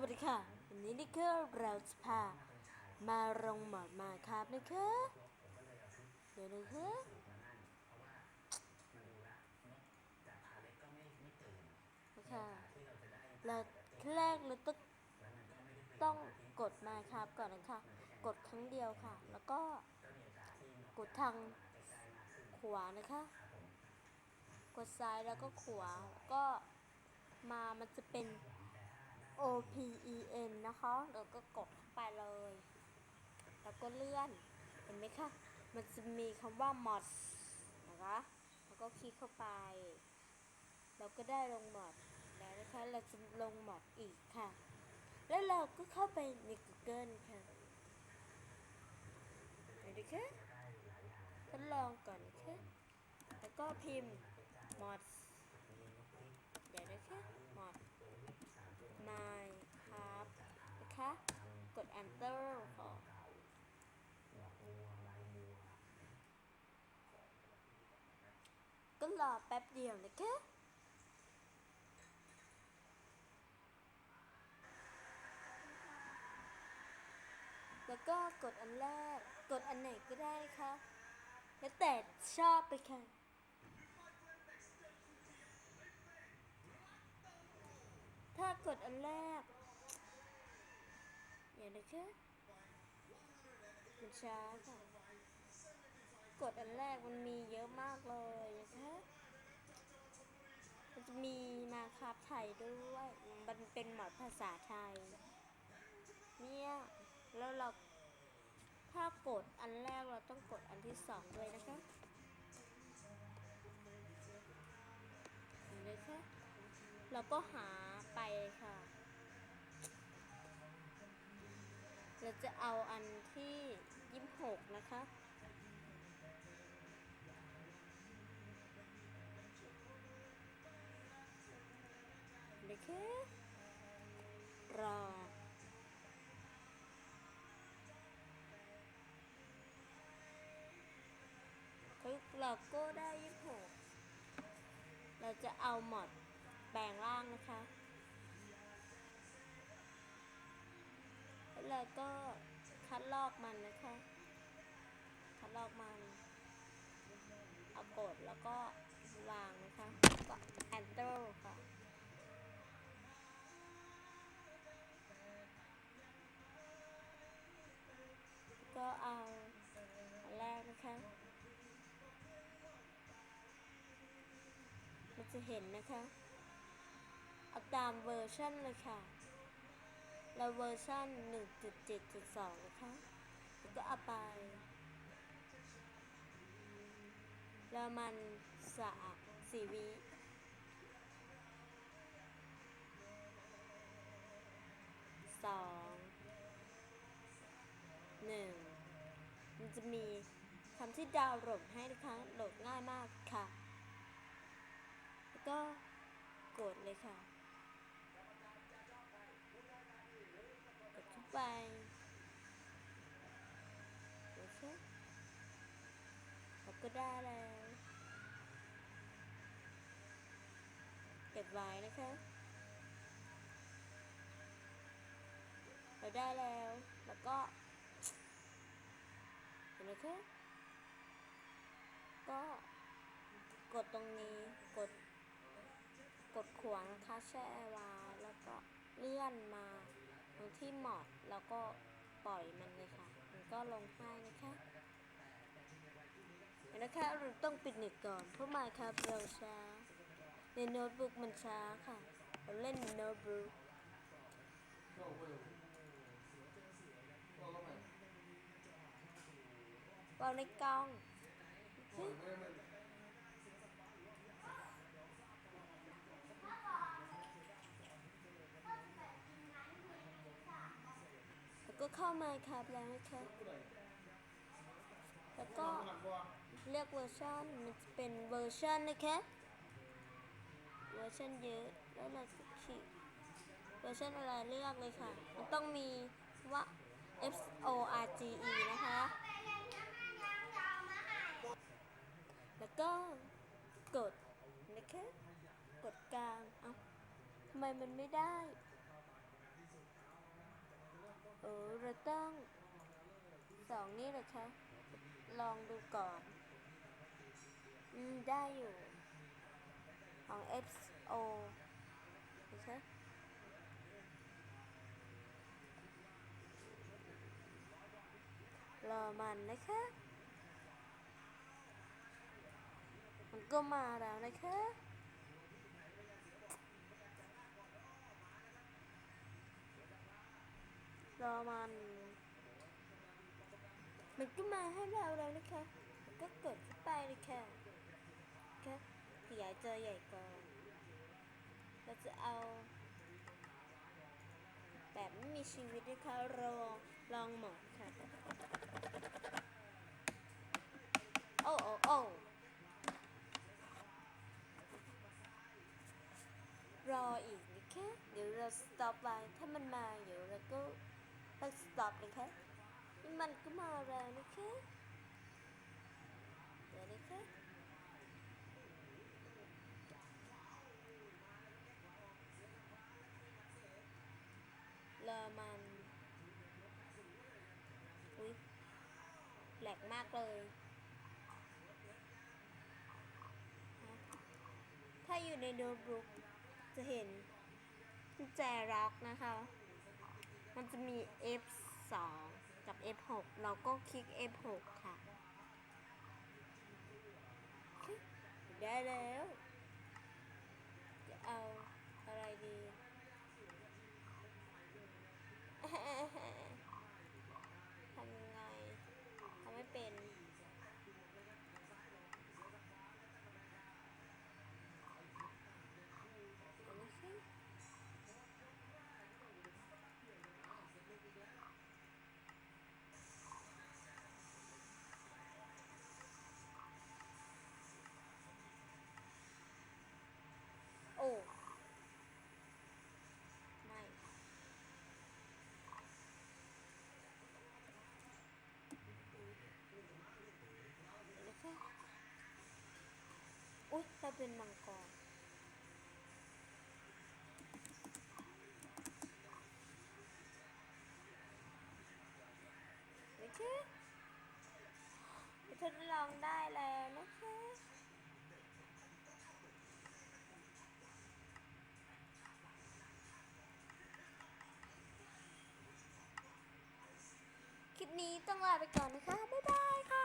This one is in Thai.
วัสดีค่ะ วันนี้นี่คือเราจะพามาลงหมอดมาครับนะคะเดี๋ยวนะคะนะคะเราแรกเราต้องต้องกดมาครับก่อนนะคะ กดครั้งเดียวค่ะ แล้วก็กดทางขวานะคะ กดซ้ายแล้วก็ขวาแล้วก็มามันจะเป็น O P E N นะคะแล้วก็กดเข้าไปเลย แล้วก็เลื่อน เห็นไหมคะ มันจะมีคำว่า mod นะคะ แล้วก็คลิกเข้าไป เราก็ได้ลง mod แล้วนะคะ เราจะลง mod อีกค่ะ แล้วเราก็เข้าไปใน Google ค่ะเห็นไหมคะทดลองก่อนนะคะแล้วก็พิมพ์ mod เดี๋ยวนะคะ mod นายครับนะคะ enter ค่ะก็รอแป๊บเดียวนะคะแล้วก็กดอันแรก กดอันไหนก็ได้นะคะ แล้วแต่ชอบไปค่ะ ถ้ากดอันแรกี๋ยวนะคะมันช้าค่ะ กดอันแรกมันมีเยอะมากเลยนะคะมันจะมีมาครับไทยด้วย มันเป็นหมอดภาษาไทย เนี่ย แล้วเราถ้ากดอันแรกเราต้องกดอันที่สองด้วยนะคะเห็นไหมคะเราก็หาไปค่ะ เราจะเอาอันที่ยี่สิบหกนะคะ เดี๋ยวแค่รอเราก็ได้ยี่สิบหกเราจะเอาหมดแปลงร่างนะคะ แล้วก็คัดลอกมันนะคะ คัดลอกมัน เอากดแล้วก็วางนะคะก็ enter ค่ะก็เอาอันแรกนะคะ มันจะเห็นนะคะ เอาตามเวอร์ชันเลยค่ะ เราเวอร์ชัน1.7.2 นะคะแล้วก็เอาไปแล้วมันสะอาดสีวิสองหนึ่งมันจะมีคำที่ดาวน์โหลดให้นะคะโหลดง่ายมากค่ะ แล้วก็กดเลยค่ะ กดเข้าไปโอเคเราก็ได้แล้วเก็บไว้นะคะเราได้แล้ว แล้วก็เห็นไหมคะก็กดตรงนี้กด กดขวางนะคะแช่ไว้แล้วก็เลื่อนมา งที่เหมอดแล้วก็ปล่อยมันเลยค่ะ มันก็ลงให้นะคะนะคะเราต้องปิดเน็ตก่อนเพราะมาครับเราช้า ในโน้ตบุ๊กมันช้าค่ะ เราเล่นโน้ตบุ๊กวางในกล้องเฮ้ยแล้ว ก็เข้ามาครับแล้วนะคะแล้วก็เลือกเวอร์ชันมันจะเป็นเวอร์ชันนะคะเวอร์ชันเยอะแล้วเราก็คลิกเวอร์ชันอะไรเลือกเลยค่ะ มันต้องมีว่า F O R G E นะคะ แล้วก็กดนะคะ กดกลาง เอ้าทำไมมันไม่ได้ เออเรา ต้องสองนี่เหรอคะ ลองดูก่อน อืม ได้อยู่ ของ XO นะคะรอมันนะคะ มันก็มาแล้วนะคะ รอมัน มันก็มาให้เราแล้วนะคะแล้วก็กดเข้าไปเลยค่ะค่ะขยายจอใหญ่ก่อน เราจะเอา แบบไม่มีชีวิตนะคะลองลองหมดค่ะ โอ้โอ้โอ้รออีกนะคะเดี๋ยวเรา stop ไว้ถ้ามันมาเดี๋ยวเราก็ต้อง stop เลยค่ะนี่ มันก็มาแล้วนะคะเดี๋ยวนะคะรอมันอุ้ยแหลกมากเลย ถ้าอยู่ในโน้ตบุ๊กจะเห็นกุญแจร็อกนะคะ มันจะมี F2 กับ F6 เราก็คลิก F6 ค่ะคลิกได้แล้ว จะเอาอะไรดี ทำยังไง ทำไม่เป็น เดี๋ยวนะคะโอ้ ไม่ นะคะ อุ๊ยเราเป็นมังกรนะคะทดลองได้แล้วนะคะคลิปนี้ต้องลาไปก่อนนะคะ บ๊ายบายค่ะ